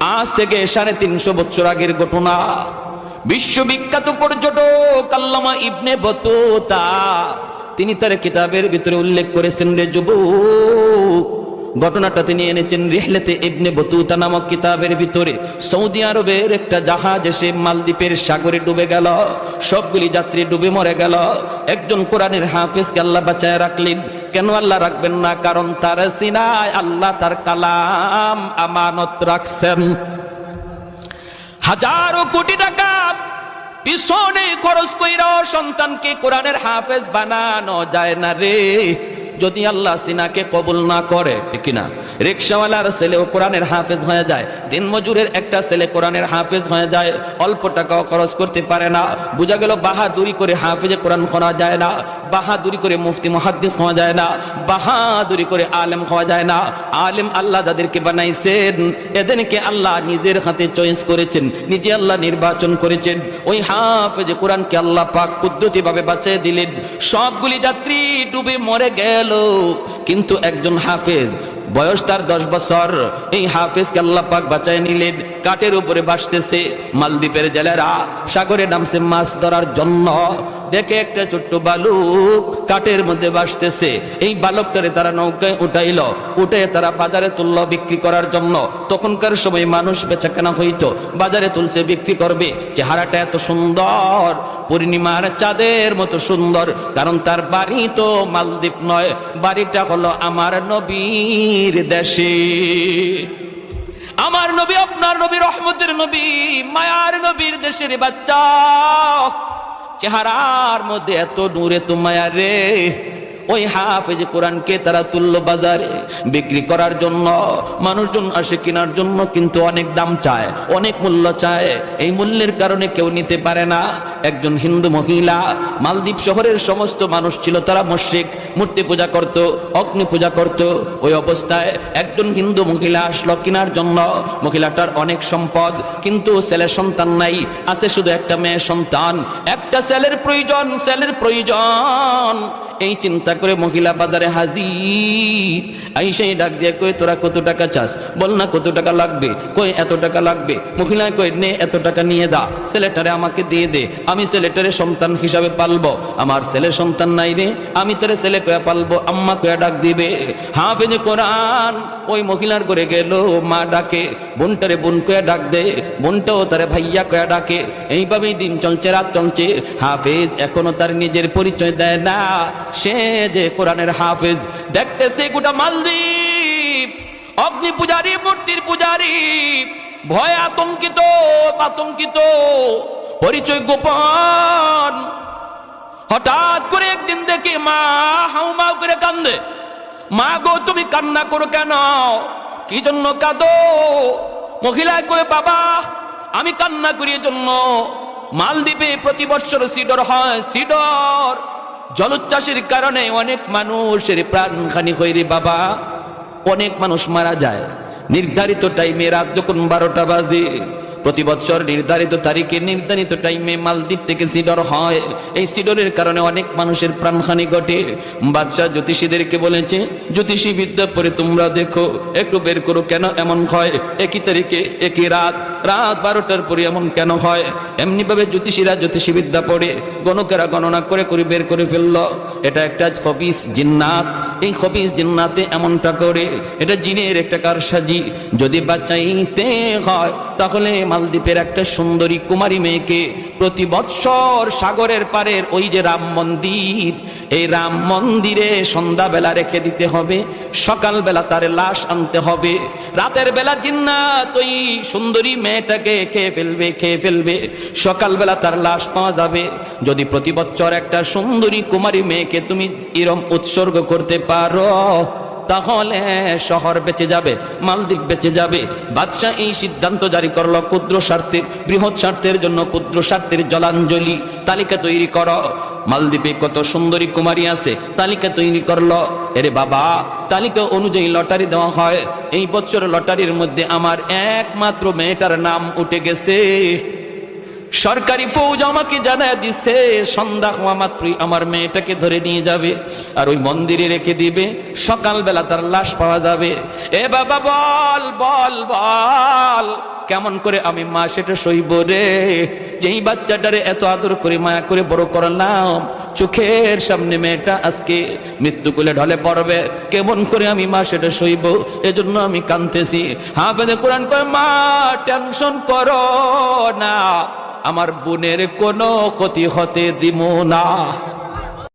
আজ থেকে সাড়ে তিনশো বছর আগের ঘটনা। বিশ্ববিখ্যাত পর্যটক আল্লামা ইবনে বতুতা, তিনি তার কিতাবের ভিতরে উল্লেখ করেছেন রে যুবক, ঘটনাটা তিনি এনেছেন রিহলেতে ইবনে বতুতা নামক কিতাবের ভিতরে। সৌদি আরবের একটা জাহাজ এসে মালদ্বীপের সাগরে ডুবে গেল, সবগুলি যাত্রী ডুবে মরে গেল। একজন কোরআনের হাফেজকে আল্লাহ বাঁচায় রাখলেন। কেন আল্লাহ রাখবেন না? কারণ তার সিনায় আল্লাহ তার কালাম আমানত রাখছেন। হাজারো কোটি টাকা পিছনে খরচ কইরা সন্তানকে কোরআনের হাফেজ বানানো যায় না রে। যদি আল্লাহ সিনাকে কবুল না করে, ঠিক না রিক্সাওয়ালার ছেলেও কোরআনের হাফেজ হয়ে যায় দিন মজুরের একটা ছেলে কোরআনের হাফেজ হয়ে যায়, অল্প টাকাও খরচ করতে পারে না। বোঝা গেল বাহাদুরি করে হাফেজে কোরআন করা যায় না। বাহাদুরি করে মুফতি, মহাদ্দিস হওয়া যায় না, বাহাদুরি করে আলেম হওয়া যায় না। আলেম আল্লাহ যাদেরকে বানাইছেন, এদেরকে আল্লাহ নিজের হাতে চয়েস করেছেন, নিজে আল্লাহ নির্বাচন করেছেন। ওই হাফেজ কোরআনকে আল্লাহ পাক কুদরতি ভাবে বাঁচিয়ে দিলেন। সবগুলি যাত্রী ডুবে মরে গেল, কিন্তু একজন হাফেজ, বয়স তার দশ বছর, এই হাফেজকে আল্লাহ পাক বাঁচায় নিলেন। কাঠের উপরে বাসতেছে মালদ্বীপের জেলেরা সাগরে নামছে মাছ ধরার জন্য। দেখে একটা ছোট্ট বালুক কাঠের মধ্যে বাসতেছে এই বালকটারে তারা নৌকায় উঠাইল। উঠে তারা বাজারে তুলল বিক্রি করার জন্য। তখনকার সময় মানুষ বেচা কেনা হইতো। বাজারে তুলছে, বিক্রি করবে। চেহারাটা এত সুন্দর। পূর্ণিমার চাঁদের মতো সুন্দর। কারণ তার বাড়ি তো মালদ্বীপ নয়। বাড়িটা হলো আমার নবীর দেশে। আমার নবী, আপনার নবী, রহমতের নবী, মায়ার নবীর দেশের বাচ্চা। চেহারার মধ্যে এত নূরে তো মায়া রে। ওই হাফেজ কোরআনকে তারা তুলল বাজারে, বিক্রি করার জন্য, মানুষজন আসে কেনার জন্য, কিন্তু অনেক দাম চায়, অনেক মূল্য চায়। এই মূল্যের কারণে কেউ নিতে পারে না। একজন হিন্দু মহিলা, মালদ্বীপ শহরের সমস্ত মানুষ ছিল, তারা মস্যিক মূর্তি পূজা করত, অগ্নি পূজা করত। ওই অবস্থায় একজন হিন্দু মহিলা আসলো কেনার জন্য। মহিলাটার অনেক সম্পদ, কিন্তু ছেলের সন্তান নাই, আছে শুধু একটা মেয়ে সন্তান। একটা ছেলের প্রয়োজন ছেলের প্রয়োজন। এই চিন্তা করে মহিলা বাজারে হাজির। আই সেই ডাক দিয়ে কই তোরা কত টাকা চাস? বল না, কত টাকা লাগবে? কই এত টাকা লাগবে। মহিলা কই নে, এত টাকা নিয়ে দা ছেলেটারে আমাকে দিয়ে দে। আমি ছেলেটারে সন্তান হিসাবে পালবো। আমার ছেলে সন্তান নাই রে। আমি তোরে ছেলে কয়া পালবো। আম্মা কয়া ডাক দিবে। হাফেজ কোরআন। ওই মহিলার করে গেল, মা ডাকে, বোনটারে বোন কয়া ডাক দে। বোনটাও তারে ভাইয়া কয়া ডাকে। এইভাবেই দিন চলছে, রাত চলছে। হাফেজ এখনও তার নিজের পরিচয় দেয় না। সে যে কোরআনের হাফেজ দেখতেছে গোটা মালদ্বীপ। অগ্নি পূজারি, মূর্তির পূজারি, ভয় আতঙ্কিত আতঙ্কিত, পরিচয় গোপন। হঠাৎ করে একদিন দেখি মা হাউ মাউ করে কান্দে। মা গো, তুমি কান্না করো কেন? কি জন্য কাঁদো? মহিলায় কয়ে, বাবা, আমি কান্না করি জন্য মালদ্বীপে প্রতি বছর সিডর হয়, সিডর। জলোচ্ছ্বাসের কারণে অনেক মানুষের প্রাণহানি হয় রে বাবা। অনেক মানুষ মারা যায়। নির্ধারিত টাইমে রাত যখন বারোটা বাজে, প্রতি বছর নির্ধারিত তারিখে নির্ধারিত টাইমে মালদ্বীপ থেকে সিডর হয়। এই সিডরের কারণে অনেক মানুষের প্রাণহানি ঘটে। বাদশাহ জ্যোতিষীদেরকে বলেছে জ্যোতিষী বিদ্যা পরে তোমরা দেখো, একটু বের করো কেন এমন হয়? একই তারিখে, একই রাত রাত বারোটার পরে এমন কেন হয়? এমনি ভাবে জ্যোতিষীরা জ্যোতিষীবিদ্যা পড়ে, গণকেরা গণনা করে করে বের করে ফেলল। এটা একটা খবিস জিন্নাত। এই খবিস জিন্নাতে এমনটা করে, এটা জিনের একটা কারসাজি। যদি বাঁচাইতে হয়, তাহলে মালদ্বীপের একটা সুন্দরী কুমারী মেয়েকে প্রতি বৎসর সাগরের পারের ওই যে রাম মন্দির, এই রাম মন্দিরে সন্ধ্যাবেলা রেখে দিতে হবে, সকালবেলা তার লাশ আনতে হবে। রাতের বেলা জিন্নাত ওই সুন্দরী মেয়েটাকে খেয়ে ফেলবে খেয়ে ফেলবে, সকালবেলা তার লাশ পাওয়া যাবে। যদি প্রতি বছর একটা সুন্দরী কুমারী মেয়েকে তুমি এরম উৎসর্গ করতে পারো তাহলে শহর বেঁচে যাবে, মালদ্বীপ বেঁচে যাবে। বাদশাহ এই সিদ্ধান্ত জারি করল, ক্ষুদ্র স্বার্থের, বৃহৎ স্বার্থের জন্য ক্ষুদ্র স্বার্থের জলাঞ্জলি। তালিকা তৈরি করো। মালদ্বীপে কত সুন্দরী কুমারী আছে, তালিকা তৈরি করল। এরে বাবা, তালিকা অনুযায়ী লটারি দেওয়া হয়। এই বছর লটারির মধ্যে আমার একমাত্র মেয়েটার নাম উঠে গেছে। সরকারি ফৌজ আমাকে জানায় দিছে, সন্ধ্যা হওয়া মাত্রই আমার মেয়েটাকে ধরে নিয়ে যাবে আর ওই মন্দিরে রেখে দিবে, সকালবেলা তার লাশ পাওয়া যাবে। এ বাবা, বল বল বল, কেমন করে আমি মা সেটা সইব রে? যেই বাচ্চাটারে এত আদর করে, মায়া করে বড় করলাম, চোখের সামনে মেয়েটা আজকে মৃত্যু কোলে ঢলে পড়বে। কেমন করে আমি মা সেটা সইব? এজন্য আমি কানতেছি হাফেজে কোরআন কয়, মা, টেনশন করো না। আমার বোনের কোনো ক্ষতি হতে দিব না।